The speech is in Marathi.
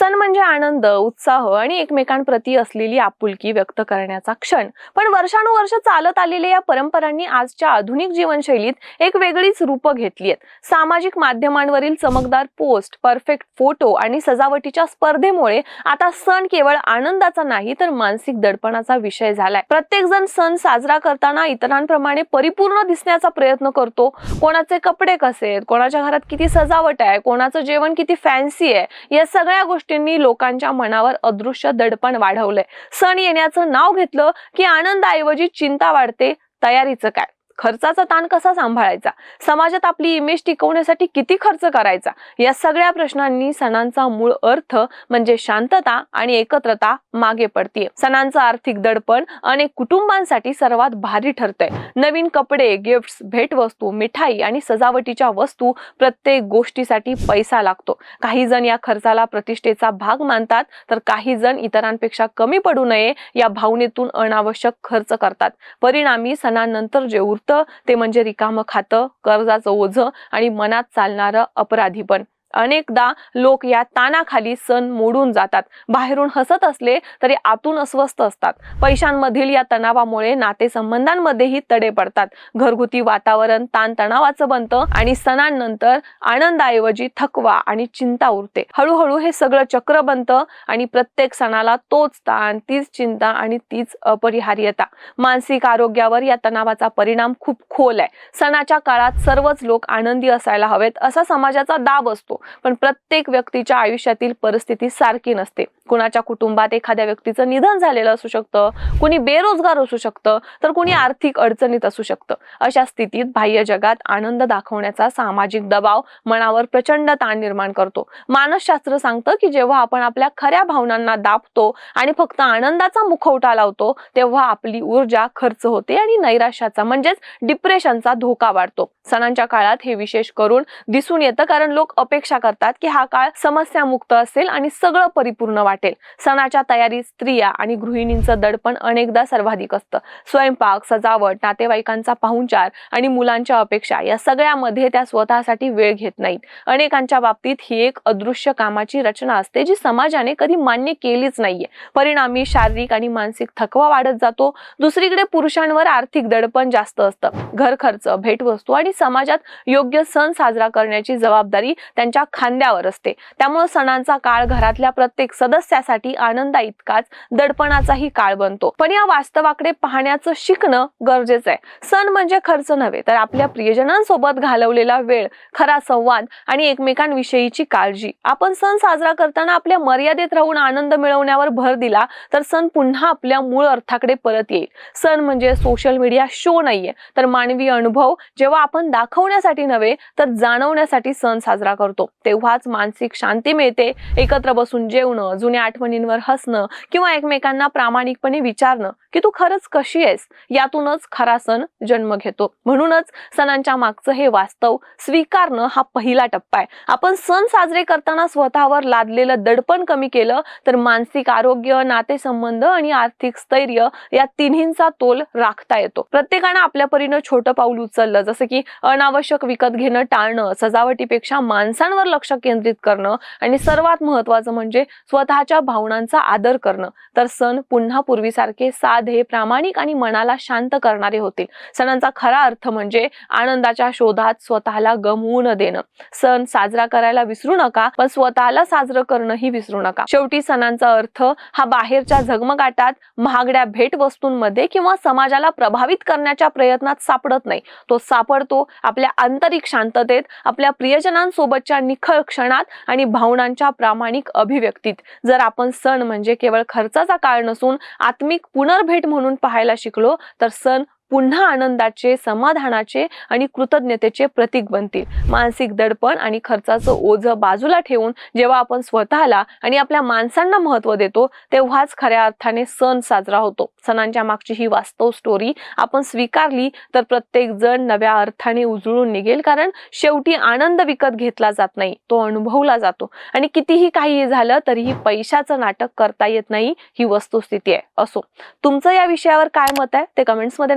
सण म्हणजे आनंद उत्साह आणि एकमेकांप्रती असलेली आपुलकी व्यक्त करण्याचा क्षण. पण वर्षानुवर्ष चालत आलेल्या या परंपरांनी आजच्या आधुनिक जीवनशैलीत एक वेगळीच रूपं घेतली आहेत. सामाजिक माध्यमांवरील चमकदार पोस्ट परफेक्ट फोटो आणि सजावटीच्या स्पर्धेमुळे आता सण केवळ आनंदाचा नाही तर मानसिक दडपणाचा विषय झालाय. प्रत्येक जण सण साजरा करताना इतरांप्रमाणे परिपूर्ण दिसण्याचा प्रयत्न करतो. कोणाचे कपडे कसे आहेत? कोणाच्या घरात किती सजावट आहे? कोणाचं जेवण किती फॅन्सी आहे? या सगळ्या गोष्टी गोष्टींनी लोकांच्या मनावर अदृश्य दडपण वाढवलंय. सण येण्याचं नाव घेतलं की आनंदाऐवजी चिंता वाढते. तयारीचं काय? खर्चाचा ताण कसा सांभाळायचा? समाजात आपली इमेज टिकवण्यासाठी किती खर्च करायचा? या सगळ्या प्रश्नांनी सणांचा मूळ अर्थ म्हणजे शांतता आणि एकत्रता मागे पडतीये. सणांचं आर्थिक दडपण अनेक कुटुंबांसाठी सर्वात भारी ठरतंय. नवीन कपडे गिफ्ट्स भेटवस्तू मिठाई आणि सजावटीच्या वस्तू प्रत्येक गोष्टीसाठी पैसा लागतो. काही जण या खर्चाला प्रतिष्ठेचा भाग मानतात तर काही जण इतरांपेक्षा कमी पडू नये या भावनेतून अनावश्यक खर्च करतात. परिणामी सणांनंतर जे उरत ते म्हणजे रिकामं खातं कर्जाचं ओझं आणि मनात चालणारं अपराधीपण अनेकदा लोक या तानाखाली सण मोडून जातात. बाहेरून हसत असले तरी आतून अस्वस्थ असतात. पैशांमधील या तणावामुळे नातेसंबंधांमध्येही तडे पडतात. घरगुती वातावरण ताणतणावाचं बनतं आणि सणांनंतर आनंदाऐवजी थकवा आणि चिंता उरते. हळूहळू हे सगळं चक्र बनतं आणि प्रत्येक सणाला तोच ताण तीच चिंता आणि तीच अपरिहार्यता. मानसिक आरोग्यावर या तणावाचा परिणाम खूप खोल आहे. सणाच्या काळात सर्वच लोक आनंदी असायला हवेत असा समाजाचा दाब असतो. पण प्रत्येक व्यक्तीच्या आयुष्यातील परिस्थिती सारखी नसते. कुणाच्या कुटुंबात एखाद्या व्यक्तीचं निधन झालेलं असू शकतं कुणी बेरोजगार असू शकतं तर कुणी आर्थिक अडचणीत असू शकतं. अशा स्थितीत बाह्य जगात आनंद दाखवण्याचा सामाजिक दबाव मनावर प्रचंड ताण निर्माण करतो. मानसशास्त्र सांगतं की जेव्हा आपण आपल्या खऱ्या भावनांना दाबतो आणि फक्त आनंदाचा मुखवटा लावतो तेव्हा आपली ऊर्जा खर्च होते आणि नैराश्याचा म्हणजेच डिप्रेशनचा धोका वाढतो. सणांच्या काळात हे विशेष करून दिसून येतं कारण लोक अपेक्षा करतात की हा काळ समस्यामुक्त असेल आणि सगळं परिपूर्ण वाटेल. सणाच्या तयारीत स्त्रिया आणि गृहिणींचं दडपण अनेकदा सर्वाधिक असतं. स्वयंपाक सजावट नातेवाईकांचा पाहुणचार आणि मुलांच्या अपेक्षा या सगळ्यामध्ये त्या स्वतःसाठी वेळ घेत नाहीत. अनेकांच्या बाबतीत ही एक अदृश्य कामाची रचना असते जी समाजाने कधी मान्य केलीच नाहीये. परिणामी शारीरिक आणि मानसिक थकवा वाढत जातो. दुसरीकडे पुरुषांवर आर्थिक दडपण जास्त असतं. घर खर्च भेटवस्तू आणि समाजात योग्य सण साजरा करण्याची जबाबदारी त्यांच्या खांद्यावर असते. त्यामुळे सणांचा काळ घरातल्या प्रत्येक सदस्यासाठी आनंदा इतकाच दडपणाचाही काळ बनतो. पण या वास्तवाकडे पाहण्याचं शिकणं गरजेचं आहे सण म्हणजे खर्च नव्हे तर आपल्या प्रियजनांसोबत घालवलेला वेळ खरा संवाद आणि एकमेकांविषयीची काळजी. आपण सण साजरा करताना आपल्या मर्यादेत राहून आनंद मिळवण्यावर भर दिला तर सण पुन्हा आपल्या मूळ अर्थाकडे परत येईल. सण म्हणजे सोशल मीडिया शो नाहीये तर मानवी अनुभव जेव्हा आपण दाखवण्यासाठी नव्हे तर जाणवण्यासाठी सण साजरा करतो. तेव्हाच मानसिक शांती मिळते एकत्र बसून जेवणं जुन्या आठवणींवर हसणं किंवा एकमेकांना प्रामाणिकपणे विचारणं की तू खरंच कशी आहेस यातूनच खरा सण जन्म घेतो. म्हणूनच सणांच्या मागचं हे वास्तव स्वीकारणं हा पहिला टप्पा आहे. आपण सण साजरे करताना स्वतःवर लादलेलं दडपण कमी केलं तर मानसिक आरोग्य नातेसंबंध आणि आर्थिक स्थैर्य या तिन्हींचा तोल राखता येतो. प्रत्येकानं आपल्या परीनं छोटं पाऊल उचललं जसं की अनावश्यक विकत घेणं टाळणं सजावटीपेक्षा माणसांवर लक्ष केंद्रित करणं आणि सर्वात महत्वाचं म्हणजे स्वतःच्या भावनांचा आदर करणं. तर सण पुन्हा पूर्वीसारखे साधे प्रामाणिक आणि मनाला शांत करणारे होतील. सणांचा खरा अर्थ म्हणजे आनंदाच्या शोधात स्वतःला गमवून देणं. सण साजरा करायला विसरू नका पण स्वतःला साजरं करणंही विसरू नका. शेवटी सणांचा अर्थ हा बाहेरच्या झगमगाटात महागड्या भेटवस्तूंमध्ये किंवा समाजाला प्रभावित करण्याच्या प्रयत्नात सापडत नाही. तो सापडतो आपल्या आंतरिक शांततेत आपल्या प्रियजनांसोबतच्या निखळ क्षणात आणि भावनांच्या प्रामाणिक अभिव्यक्तीत. जर आपण सण म्हणजे केवळ खर्चाचा काळ नसून आत्मिक पुनर्भेट म्हणून पाहायला शिकलो तर सण पुन्हा आनंदाचे समाधानाचे आणि कृतज्ञतेचे प्रतीक बनतील. मानसिक दडपण आणि खर्चाचं ओझं बाजूला ठेवून जेव्हा आपण स्वतःला आणि आपल्या माणसांना महत्त्व देतो तेव्हाच खऱ्या अर्थाने सण साजरा होतो. सणांच्या मागची ही वास्तव स्टोरी आपण स्वीकारली तर प्रत्येक जण नव्या अर्थाने उजळून निघेल कारण शेवटी आनंद विकत घेतला जात नाही तो अनुभवला जातो. आणि कितीही काही झालं तरीही पैशाचं नाटक करता येत नाही ही वस्तुस्थिती आहे. असो. तुमचं या विषयावर काय मत आहे ते कमेंट्समध्ये